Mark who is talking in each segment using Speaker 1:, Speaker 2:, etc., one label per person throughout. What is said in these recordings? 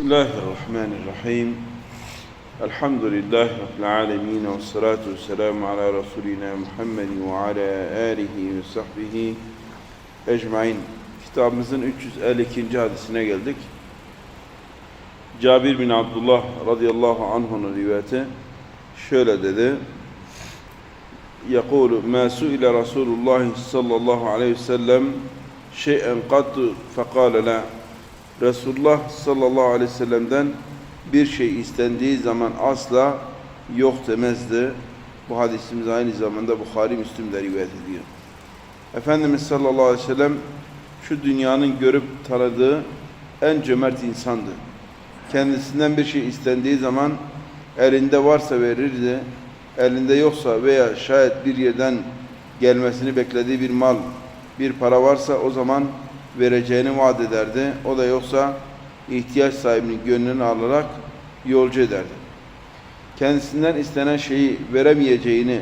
Speaker 1: بسم الله الرحمن الرحيم الحمد لله رب العالمين والصلاة والسلام على رسولنا محمد وعلى آله وصحبه ecmain. Kitabımızın 352. hadisine geldik. Cabir bin Abdullah radıyallahu anh'un rivayeti şöyle dedi. يقول ما سئل رسول الله صلى الله عليه وسلم شيئا قط فقال لا Resulullah sallallahu aleyhi ve sellem'den bir şey istendiği zaman asla yok demezdi. Bu hadisimiz aynı zamanda Bukhari Müslim'de rivayet ediyor. Efendimiz sallallahu aleyhi ve sellem şu dünyanın görüp tanıdığı en cömert insandı. Kendisinden bir şey istendiği zaman elinde varsa verirdi, elinde yoksa veya şayet bir yerden gelmesini beklediği bir mal, bir para varsa o zaman vereceğini vaat ederdi. O da yoksa ihtiyaç sahibinin gönlünü alarak yolcu ederdi. Kendisinden istenen şeyi veremeyeceğini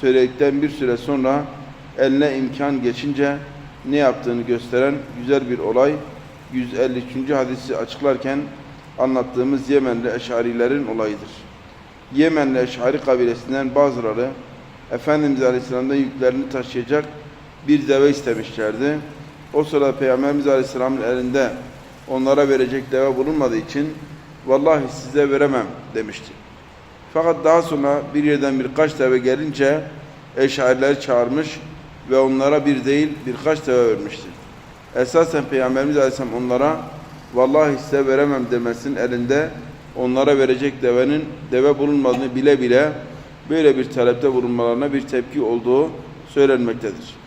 Speaker 1: söyledikten bir süre sonra eline imkan geçince ne yaptığını gösteren güzel bir olay 153. hadisi açıklarken anlattığımız Yemenli Eş'arilerin olayıdır. Yemenli Eş'ari kabilesinden bazıları Efendimiz Aleyhisselam'dan yüklerini taşıyacak bir deve istemişlerdi. O sırada Peygamberimiz Aleyhisselam'ın elinde onlara verecek deve bulunmadığı için vallahi size veremem demişti. Fakat daha sonra bir yerden birkaç deve gelince eşarileri çağırmış ve onlara bir değil birkaç deve vermişti. Esasen Peygamberimiz Aleyhisselam onlara vallahi size veremem demesinin elinde onlara verecek devenin deve bulunmadığını bile bile böyle bir talepte bulunmalarına bir tepki olduğu söylenmektedir.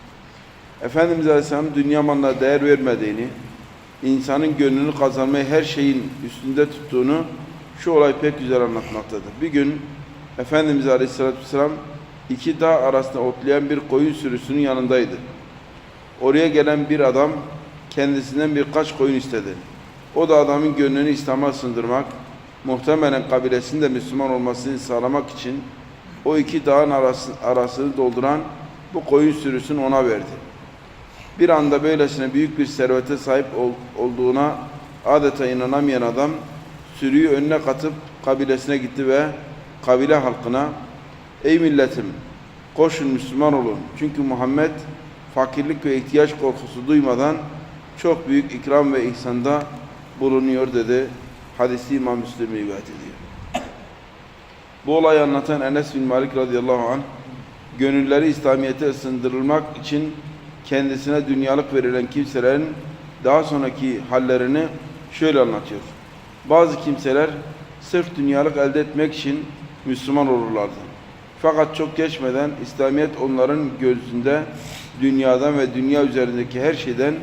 Speaker 1: Efendimiz Aleyhisselam dünya malına değer vermediğini, insanın gönlünü kazanmayı her şeyin üstünde tuttuğunu şu olay pek güzel anlatmaktadır. Bir gün Efendimiz Aleyhisselatü Vesselam iki dağ arasında otlayan bir koyun sürüsünün yanındaydı. Oraya gelen bir adam kendisinden birkaç koyun istedi. O da adamın gönlünü İslam'a sındırmak, muhtemelen kabilesinin de Müslüman olmasını sağlamak için o iki dağın arası, arasını dolduran bu koyun sürüsünü ona verdi. Bir anda böylesine büyük bir servete sahip ol, olduğuna adeta inanamayan adam sürüyü önüne katıp kabilesine gitti ve kabile halkına Ey milletim koşun Müslüman olun. Çünkü Muhammed fakirlik ve ihtiyaç korkusu duymadan çok büyük ikram ve ihsanda bulunuyor dedi. Hadisi İmam Müslim rivayet ediyor. Bu olayı anlatan Enes bin Malik radıyallahu anh gönülleri İslamiyet'e ısındırılmak için kendisine dünyalık verilen kimselerin daha sonraki hallerini şöyle anlatıyor. Bazı kimseler sırf dünyalık elde etmek için Müslüman olurlardı. Fakat çok geçmeden İslamiyet onların gözünde dünyadan ve dünya üzerindeki her şeyden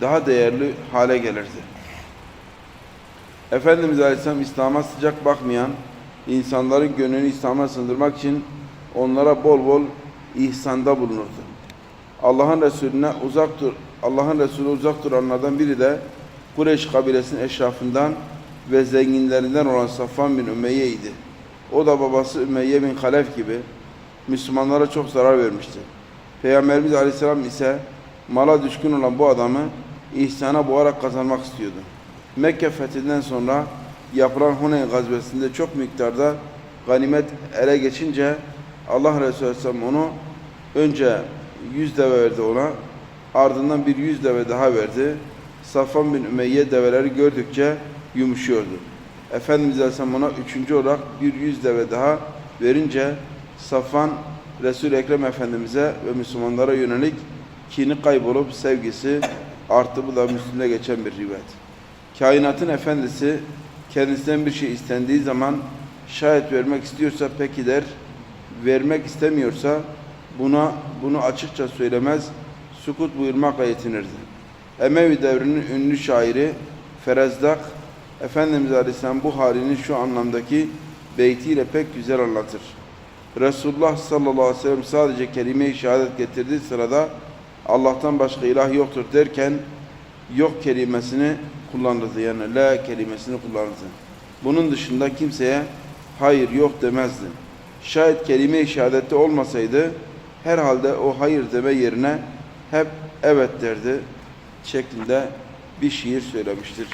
Speaker 1: daha değerli hale gelirdi. Efendimiz Aleyhisselam İslam'a sıcak bakmayan insanların gönlünü İslam'a sındırmak için onlara bol bol ihsanda bulunurdu. Allah'ın Resulüne uzak dur, Allah'ın Resulü uzak duranlardan biri de Kureyş kabilesinin eşrafından ve zenginlerinden olan Safvan bin Ümeyye idi. O da babası Ümeyye bin Halef gibi Müslümanlara çok zarar vermişti. Peygamberimiz Aleyhisselam ise mala düşkün olan bu adamı ihsana boğarak kazanmak istiyordu. Mekke fethinden sonra yapılan Huneyn gazvesinde çok miktarda ganimet ele geçince Allah Resulü Aleyhisselam onu önce yüz deve verdi ona. Ardından bir yüz deve daha verdi. Safvan bin Ümeyye develeri gördükçe yumuşuyordu. Efendimiz Aleyhisselam ona üçüncü olarak bir yüz deve daha verince Safvan resul Ekrem Efendimiz'e ve Müslümanlara yönelik kini kaybolup sevgisi arttı. Bu da Müslüm'de geçen bir rivayet. Kainatın efendisi kendisinden bir şey istendiği zaman şayet vermek istiyorsa peki der, vermek istemiyorsa buna bunu açıkça söylemez, sukut buyurmakla yetinirdi. Emevi devrinin ünlü şairi Ferezdak, Efendimiz Aleyhisselam bu halini şu anlamdaki beytiyle pek güzel anlatır. Resulullah sallallahu aleyhi ve sellem sadece kelime-i şehadet getirdiği sırada Allah'tan başka ilah yoktur derken yok kelimesini kullanırdı. Yani la kelimesini kullanırdı. Bunun dışında kimseye hayır yok demezdi. Şayet kelime-i şehadette olmasaydı herhalde o hayır deme yerine hep evet derdi şeklinde bir şiir söylemiştir.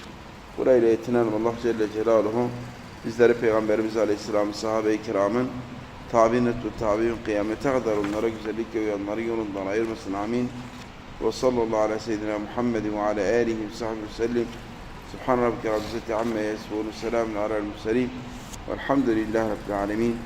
Speaker 1: Burayla yetinelim Allah Celle Celaluhu. Bizleri Peygamberimiz Aleyhisselam, sahabe-i kiramın, tabi'in ve tabi'in kıyamete kadar onlara güzellikle uyanları yolundan ayırmasın. Amin. Ve sallallahu ala seyyidina Muhammedin ve ala alihi ve sahbihi ve sellem. Subhan rabbike rabbil izzati amma yasifun. Selamun alel murselin. Velhamdülillahi rabbil alemin.